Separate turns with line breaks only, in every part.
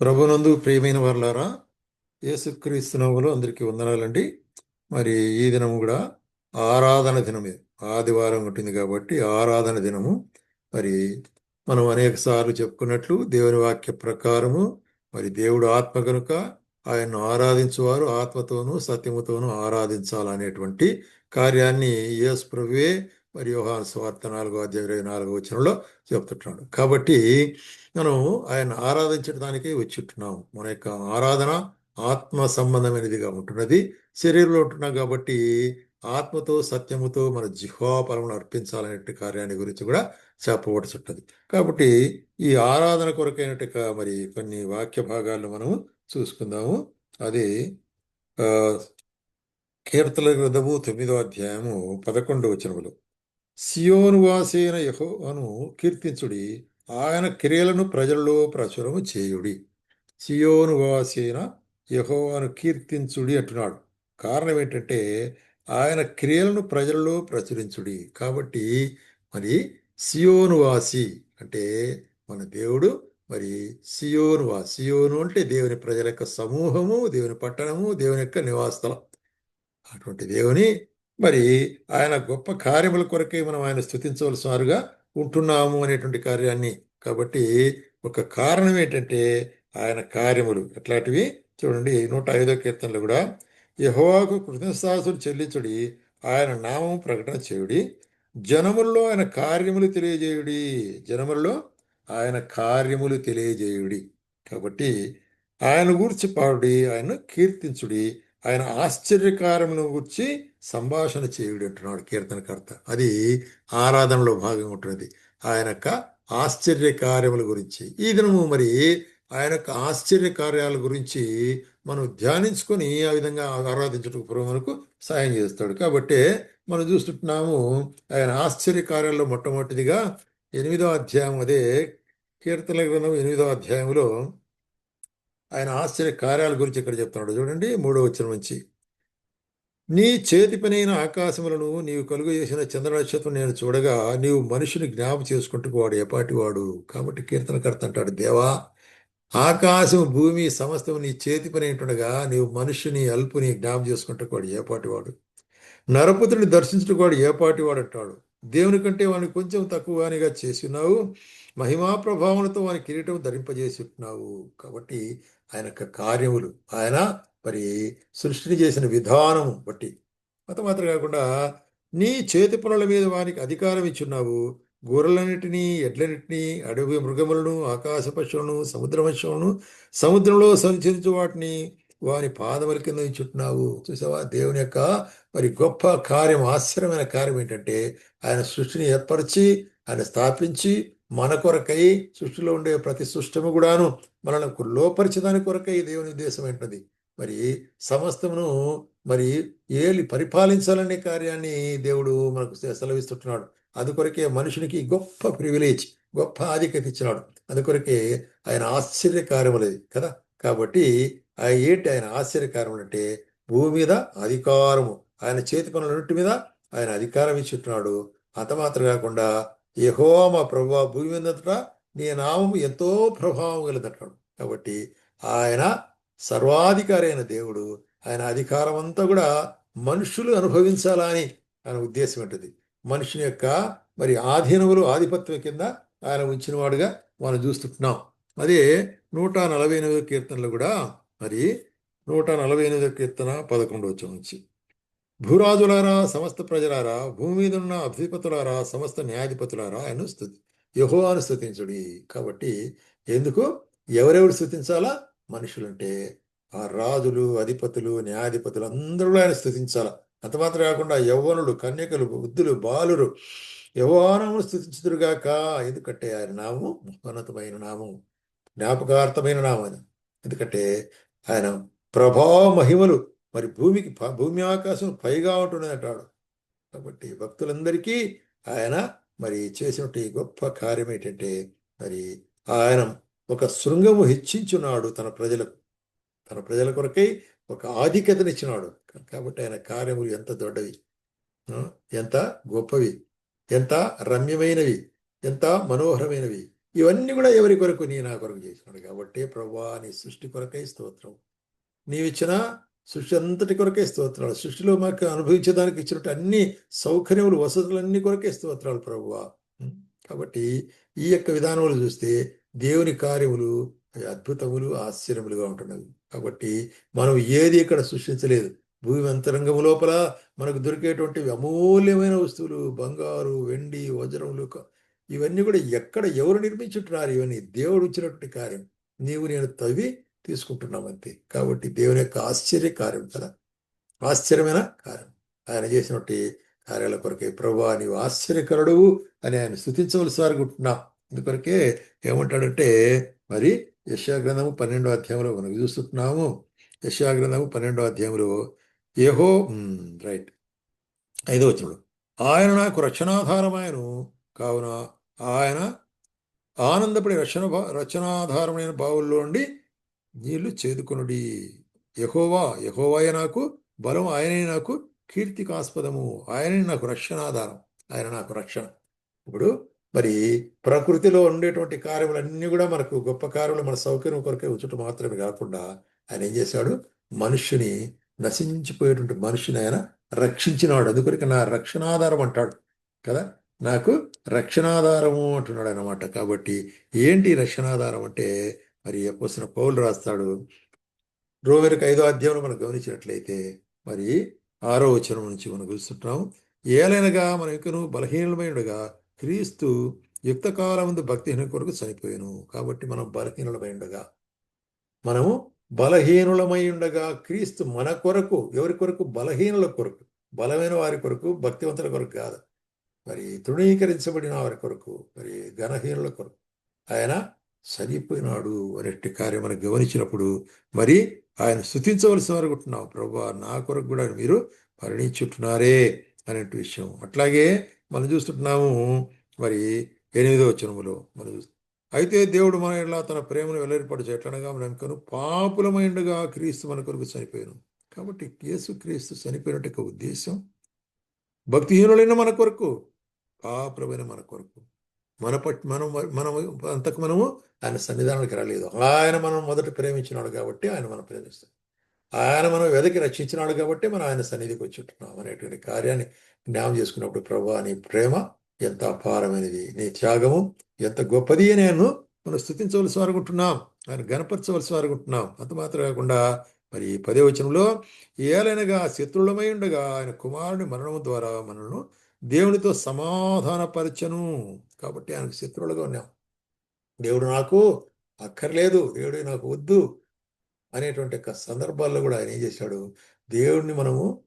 ప్రభునందు ప్రియమైన వర్లారా యేసుక్రీస్తునములు అందరికీ వందనాలండి. మరి ఈ దినము కూడా ఆరాధన దినమే. ఆదివారం ఉంటుంది కాబట్టి ఆరాధన దినము. మరి మనం అనేక సార్లు చెప్పుకున్నట్లు దేవుని వాక్య ప్రకారము మరి దేవుడు ఆత్మ కనుక ఆయన్ను ఆరాధించువారు ఆత్మతోనూ సత్యముతోనూ ఆరాధించాలనేటువంటి కార్యాన్ని యేసు ప్రభువే మరి యోహాన్ స్వార్థ నాలుగో అధ్యాయ ఇరవై నాలుగో వచనంలో చెప్తుంటున్నాడు కాబట్టి మనం ఆయన ఆరాధించడానికి వచ్చుంటున్నాం. మన యొక్క ఆరాధన ఆత్మ సంబంధమైనదిగా ఉంటున్నది. శరీరంలో ఉంటున్నాం కాబట్టి ఆత్మతో సత్యముతో మన జిహ్వాపరమును అర్పించాలనే కార్యాన్ని గురించి కూడా చెప్పబడుచుంటది కాబట్టి ఈ ఆరాధన కొరకైనట్టు మరి కొన్ని వాక్య భాగాలను మనము చూసుకుందాము. అది ఆ, కీర్తన గ్రంథము తొమ్మిదో అధ్యాయము పదకొండు వచనములు. సియోను వాసైన యెహోవాను కీర్తించుడి. ఆయన క్రియలను ప్రజల్లో ప్రచురము చేయుడి. సియోను వాసైన యెహోవాను కీర్తించుడి అంటున్నాడు. కారణం ఏంటంటే ఆయన క్రియలను ప్రజల్లో ప్రచురించుడి. కాబట్టి మరి సియోను వాసి అంటే మన దేవుడు మరి సియోను వా సియోను అంటే దేవుని ప్రజల యొక్క సమూహము దేవుని పట్టణము దేవుని యొక్క నివాసస్థలం. అటువంటి దేవుని మరి ఆయన గొప్ప కార్యముల కొరకే మనం ఆయన స్థుతించవలసినారుగా ఉంటున్నాము అనేటువంటి కార్యాన్ని. కాబట్టి ఒక కారణం ఏంటంటే ఆయన కార్యములు ఎట్లాంటివి? చూడండి నూట ఐదో కీర్తనలు కూడా యహోవాకు కృతజ్ఞతాస్తులు చెల్లించుడి ఆయన నామం ప్రకటన చేయుడి జనముల్లో ఆయన కార్యములు తెలియజేయుడి జనముల్లో ఆయన కార్యములు తెలియజేయుడి. కాబట్టి ఆయన గూర్చి పాడుడి ఆయన కీర్తించుడి ఆయన ఆశ్చర్యకారమును గురించి సంభాషణ చేయుడు అంటున్నాడు కీర్తనకర్త. అది ఆరాధనలో భాగంగా ఉంటున్నది. ఆయన యొక్క ఆశ్చర్య కార్యముల గురించి. ఈ దినము మరి ఆయన యొక్క ఆశ్చర్య కార్యాల గురించి మనం ధ్యానించుకొని ఆ విధంగా ఆరాధించడం మనకు సాయం చేస్తాడు. కాబట్టి మనం చూస్తుంటున్నాము ఆయన ఆశ్చర్యకార్యాల్లో మొట్టమొదటిదిగా ఎనిమిదో అధ్యాయం అదే కీర్తన గ్రంథం ఎనిమిదో అధ్యాయంలో ఆయన ఆశ్చర్య కార్యాల గురించి ఇక్కడ చెప్తున్నాడు. చూడండి మూడో వచ్చిన నుంచి. నీ చేతి పనైన ఆకాశములను నీవు కలుగు చేసిన చంద్రనక్షత్రం నేను చూడగా నీవు మనుషుని జ్ఞాపం చేసుకుంటూ వాడు ఎపాటి వాడు? కాబట్టి కీర్తనకర్త అంటాడు. దేవా ఆకాశం భూమి సమస్తము నీ చేతి పని ఉండగా నీవు మనుషుని అల్పుని జ్ఞాపం చేసుకుంటూ వాడు ఏపాటి వాడు? నరపుత్రుని దర్శించుటకు వాడు ఏపాటి వాడు అంటాడు. దేవుని కంటే వాడిని కొంచెం తక్కువగానిగా చేసి ఉన్నావు మహిమా ప్రభావంతో వాని కిరీటం ధరింపజేసి ఉన్నావు కాబట్టి ఆయన యొక్క కార్యములు. ఆయన మరి సృష్టిని చేసిన విధానము బట్టి. అంత మాత్రం కాకుండా నీ చేతి పనుల మీద వానికి అధికారం ఇచ్చున్నావు. గొర్రెలన్నిటినీ ఎడ్లన్నిటినీ అడవి మృగములను ఆకాశ పశువులను సముద్ర పశువులను సముద్రంలో సంచరించు వాటిని వాని పాదముల కింద ఉంచుతున్నావు. చూసావా? దేవుని యొక్క మరి గొప్ప కార్యం ఆశ్చర్యమైన కార్యం ఏంటంటే ఆయన సృష్టిని ఏర్పరిచి ఆయన స్థాపించి మన కొరకై సృష్టిలో ఉండే ప్రతి సృష్టము కూడాను మనల్ని లోపరిచేదాని కొరకై దేవుని ఉద్దేశం ఏంటది? మరి సమస్తమును మరి ఏలి పరిపాలించాలనే కార్యాన్ని దేవుడు మనకు సెలవిస్తుంటున్నాడు. కొరకే మనుషునికి గొప్ప ప్రివిలేజ్ గొప్ప ఆధిక్యత ఇచ్చినాడు. అందుకొరకే ఆయన ఆశ్చర్యకార్యములది కదా? కాబట్టి ఆ ఏంటి ఆయన ఆశ్చర్యకార్యములు అంటే భూమి మీద అధికారము. ఆయన చేతి పనులన్నింటి మీద ఆయన అధికారం ఇచ్చుంటున్నాడు అంత మాత్రం కాకుండా యహో మా భూమి మీదట నీ నామం ఎంతో ప్రభావం కలదంటాడు కాబట్టి ఆయన సర్వాధికారి అయిన దేవుడు ఆయన అధికారం అంతా కూడా మనుషులు అనుభవించాలని ఆయన ఉద్దేశం ఉంటుంది మనుషుని యొక్క మరి ఆధీనములు ఆధిపత్యం కింద ఆయన ఉంచినవాడుగా మనం చూస్తుంటున్నాం. అదే నూట నలభై ఎనిమిదో కీర్తనలు కూడా మరి నూట నలభై ఎనిమిదో కీర్తన పదకొండు వచ్చి నుంచి. భూరాజులారా సమస్త ప్రజలారా భూమి మీద ఉన్న అధిపతులారా సమస్త న్యాయాధిపతులారా ఆయన స్థుతి యహోవాను స్థుతించుడి. కాబట్టి ఎందుకు? ఎవరెవరు స్థుతించాలా? మనుషులంటే. ఆ రాజులు అధిపతులు న్యాయాధిపతులు అందరూ ఆయన స్థుతించాలా? అంత మాత్రం కాకుండా యవ్వనులు కన్యకలు బుద్ధులు బాలురు యవ్వనము స్థుతించుదురుగాక. ఎందుకంటే ఆయన నామము మహోన్నతమైన నామం జ్ఞాపకార్థమైన నామం ఎందుకంటే ఆయన ప్రభావ మహిమలు మరి భూమికి భూమి ఆకాశం పైగా ఉంటున్నది అంటాడు. కాబట్టి భక్తులందరికీ ఆయన మరి చేసినట్టు ఈ గొప్ప కార్యం ఏంటంటే మరి ఆయన ఒక శృంగము హెచ్చించున్నాడు తన ప్రజలకు. తన ప్రజల కొరకై ఒక ఆధిక్యతనిచ్చినాడు కాబట్టి ఆయన కార్యములు ఎంత దొడ్డవి. ఎంత గొప్పవి. ఎంత రమ్యమైనవి. ఎంత మనోహరమైనవి. ఇవన్నీ కూడా ఎవరి కొరకు? నీ నా కొరకు చేసినాడు. కాబట్టి ప్రభా నీ సృష్టి కొరకై స్తోత్రం. నీవిచ్చిన సృష్టి అంతటి కొరకే స్తోత్రాలు. సృష్టిలో మాకు అనుభవించడానికి ఇచ్చినట్టు అన్ని సౌకర్యములు వసతులన్నీ కొరకే స్తోత్రాలు ప్రభువ. కాబట్టి ఈ యొక్క విధానములు చూస్తే దేవుని కార్యములు అవి అద్భుతములు ఆశ్చర్యములుగా ఉంటున్నవి. కాబట్టి మనం ఏది ఇక్కడ సృష్టించలేదు. భూమి అంతరంగము లోపల మనకు దొరికేటువంటి అమూల్యమైన వస్తువులు బంగారు వెండి వజ్రములు ఇవన్నీ కూడా ఎక్కడ ఎవరు నిర్మించుంటున్నారు? ఇవన్నీ దేవుడు ఇచ్చినటువంటి కార్యం. నీవు నేను తవ్వి తీసుకుంటున్నాం అంతే కాబట్టి దేవుని యొక్క ఆశ్చర్య కార్యం కదా ఆశ్చర్యమైన కార్యం. ఆయన చేసినటువంటి కార్యాల కొరకే ప్రభా నీవు ఆశ్చర్యకరుడువు అని ఆయన స్థుతించవలసి అనుకుంటున్నా అందుకొరకే ఏమంటాడంటే మరి యశాగ్రంథము పన్నెండో అధ్యాయంలో మనం చూస్తున్నాము. యశాగ్రంథము పన్నెండో అధ్యాయంలో ఏహో రైట్. ఐదో వచనంలో ఆయన నాకు రక్షణాధారమాయను. కావున ఆయన ఆనందపడి రక్షణ భా- బావుల్లో ఉండి నీళ్ళు చేదుకొనుడి. యహోవా యహోవాయ నాకు బలం ఆయనే నాకు కీర్తికాస్పదము. ఆయనే నాకు రక్షణాధారం. ఆయన నాకు రక్షణ. ఇప్పుడు మరి ప్రకృతిలో ఉండేటువంటి కార్యములన్నీ కూడా మనకు గొప్ప కార్యములు మన సౌకర్యం కొరకే ఉంచుట మాత్రమే కాకుండా ఆయన ఏం చేశాడు? మనుష్యుని నశించిపోయేటువంటి మనిషిని ఆయన రక్షించినాడు. అందుకొరకు నా రక్షణాధారం అంటాడు కదా? నాకు రక్షణాధారము అంటున్నాడు అనమాట కాబట్టి ఏంటి రక్షణాధారం అంటే మరి అపోసిన పౌలు రాస్తాడు. రోమిలకు ఐదో అధ్యాయంలో మనం గమనించినట్లయితే మరి ఆరో వచనం నుంచి మనం చూస్తుంటాం. ఏలైనగా మన ఇంకను బలహీనమైనడుగా క్రీస్తు యుక్త కాలముందు భక్తిహీన కొరకు చనిపోయాను. కాబట్టి మనం బలహీనులమై ఉండగా. మనము బలహీనులమై ఉండగా క్రీస్తు మన కొరకు ఎవరి కొరకు? బలహీనుల కొరకు బలమైన వారి కొరకు భక్తివంతుల కొరకు కాదు. మరి తృణీకరించబడిన వారి కొరకు మరి ఘనహీనుల కొరకు. ఆయన చనిపోయినాడు అనేటి కార్యం మనం గమనించినప్పుడు మరి ఆయన స్థుతించవలసిన వారు ఉంటున్నాం ప్రభా నా కొరకు కూడా మీరు మరణించుంటున్నారే అనే విషయం. అట్లాగే మనం చూస్తుంటున్నాము మరి ఎనిమిదో వచనములో మనం అయితే దేవుడు మన ఇలా తన ప్రేమను వెల్లడిపడచ్చు ఎట్లనగా మనం కను పాపులమైండగా క్రీస్తు మన కొరకు చనిపోయాను. కాబట్టి యేసు క్రీస్తు చనిపోయినట్టు ఒక ఉద్దేశం. భక్తిహీనులైన మన కొరకు పాపులమైన మన కొరకు. మన పట్ మనం మనం అంతకు మనము ఆయన సన్నిధానానికి రాలేదు. ఆయన మనం మొదట ప్రేమించినాడు కాబట్టి ఆయన మనం ప్రేమిస్తాం. ఆయన మనం వెదకి రక్షించినాడు కాబట్టి మనం ఆయన సన్నిధికి వచ్చింటున్నాం అనేటువంటి కార్యాన్ని జ్ఞాపం చేసుకున్నప్పుడు ప్రభా నీ ప్రేమ ఎంత అపారమైనది నీ త్యాగము ఎంత గొప్పది అని నేను మనం స్థుతించవలసి అనుకుంటున్నాం ఆయన గణపరచవలసి అనుకుంటున్నాం అంత మాత్రం కాకుండా మరి ఈ పదే వచనంలో ఏలైనగా శత్రులమై ఉండగా ఆయన కుమారుని మరణం ద్వారా మనల్ని దేవునితో సమాధానపరచను. కాబట్టి ఆయనకు శత్రువులుగా ఉన్నాం. దేవుడు నాకు అక్కర్లేదు దేవుడు నాకు వద్దు అనేటువంటి యొక్క సందర్భాల్లో కూడా ఆయన ఏం చేశాడు? దేవుడిని మనము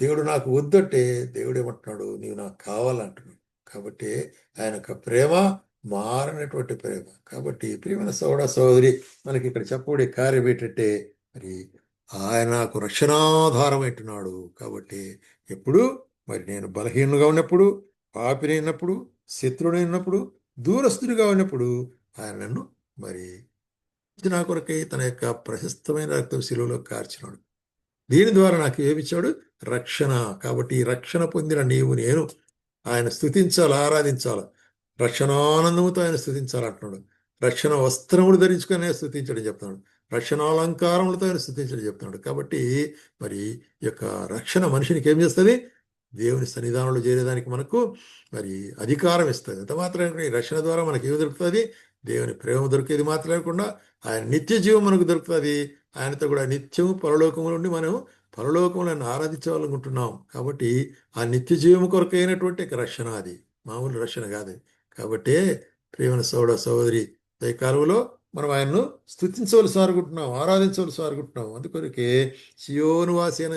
దేవుడు నాకు వద్దంటే దేవుడు ఏమంటున్నాడు? నీవు నాకు కావాలంటున్నాడు. కాబట్టి ఆయన యొక్క ప్రేమ మారనటువంటి ప్రేమ. కాబట్టి ప్రియమైన సోడ సోదరి మనకి ఇక్కడ చెప్పబడే కార్యం ఏంటంటే మరి ఆయన నాకు రక్షణాధారం అంటున్నాడు. కాబట్టి ఎప్పుడు? మరి నేను బలహీనంగా ఉన్నప్పుడు పాపిని ఉన్నప్పుడు ఉన్నప్పుడు దూరస్తుడిగా ఉన్నప్పుడు ఆయన నన్ను మరి నా కొరకై తన యొక్క ప్రశస్తమైన రక్తం శిలువలో కార్చినాడు. దీని ద్వారా నాకు ఏమిచ్చాడు? రక్షణ. కాబట్టి రక్షణ పొందిన నీవు నేను ఆయన స్థుతించాలి ఆరాధించాలి. రక్షణానందముతో ఆయన స్థుతించాలంటున్నాడు రక్షణ వస్త్రములు ధరించుకొని స్థుతించడం చెప్తున్నాడు. రక్షణ అలంకారములతో ఆయన స్థుతించడం చెప్తున్నాడు. కాబట్టి మరి ఈ యొక్క రక్షణ మనిషినికి ఏం చేస్తుంది? దేవుని సన్నిధానంలో చేరేదానికి మనకు మరి అధికారం ఇస్తుంది. ఎంత మాత్రం ఈ రక్షణ ద్వారా మనకి ఏమి దొరుకుతుంది? దేవుని ప్రేమ దొరికేది మాత్రమే లేకుండా ఆయన నిత్య జీవం మనకు దొరుకుతుంది. ఆయనతో కూడా నిత్యము పరలోకము నుండి మనం పరలోకములను ఆయన ఆరాధించాలనుకుంటున్నాం కాబట్టి ఆ నిత్య జీవము కొరకైనటువంటి అయినటువంటి రక్షణ అది. మామూలు రక్షణ కాదు. కాబట్టి ప్రేమన సోడ సోదరి ఈ మనం ఆయన్ను స్థుతించవలసి అనుకుంటున్నాం ఆరాధించవలసి అనుకుంటున్నాం. అందుకొరకే సియోను వాసి అయిన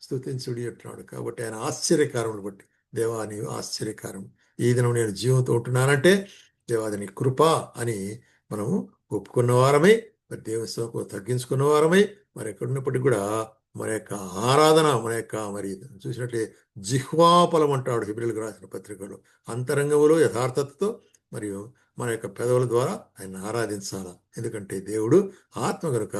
స్థుతించుడి అంటున్నాడు. కాబట్టి ఆయన ఆశ్చర్యకారములు బట్టి దేవా నీవు ఆశ్చర్యకారం ఈ దినం నేను జీవంతో ఉంటున్నానంటే దేవాది నీ కృప అని మనము ఒప్పుకున్న వారమై మరి దేవుని సేవకు తగ్గించుకున్న వారమై మరి ఎక్కడున్నప్పటికీ కూడా మన యొక్క ఆరాధన మన యొక్క మరి చూసినట్లే జిహ్వాపలం అంటాడు హిబ్రిల్కి రాసిన పత్రికలో. అంతరంగములో యథార్థతతో మరియు మన యొక్క పెదవుల ద్వారా ఆయన ఆరాధించాల? ఎందుకంటే దేవుడు ఆత్మ కనుక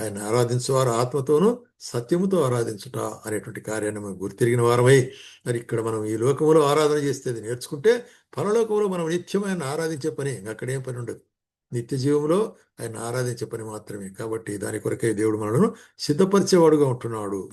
ఆయన ఆరాధించేవారు ఆత్మతోనూ సత్యముతో ఆరాధించుట అనేటువంటి కార్యాన్ని మనం గుర్తిరిగిన వారమై మరి ఇక్కడ మనం ఈ లోకంలో ఆరాధన చేస్తే నేర్చుకుంటే పరలోకంలో మనం నిత్యమైన ఆరాధించే పని అక్కడేం పని ఉండదు. నిత్య జీవంలో ఆయన ఆరాధించే పని మాత్రమే. కాబట్టి దాని కొరకే దేవుడు మనను సిద్ధపరిచేవాడుగా ఉంటున్నాడు.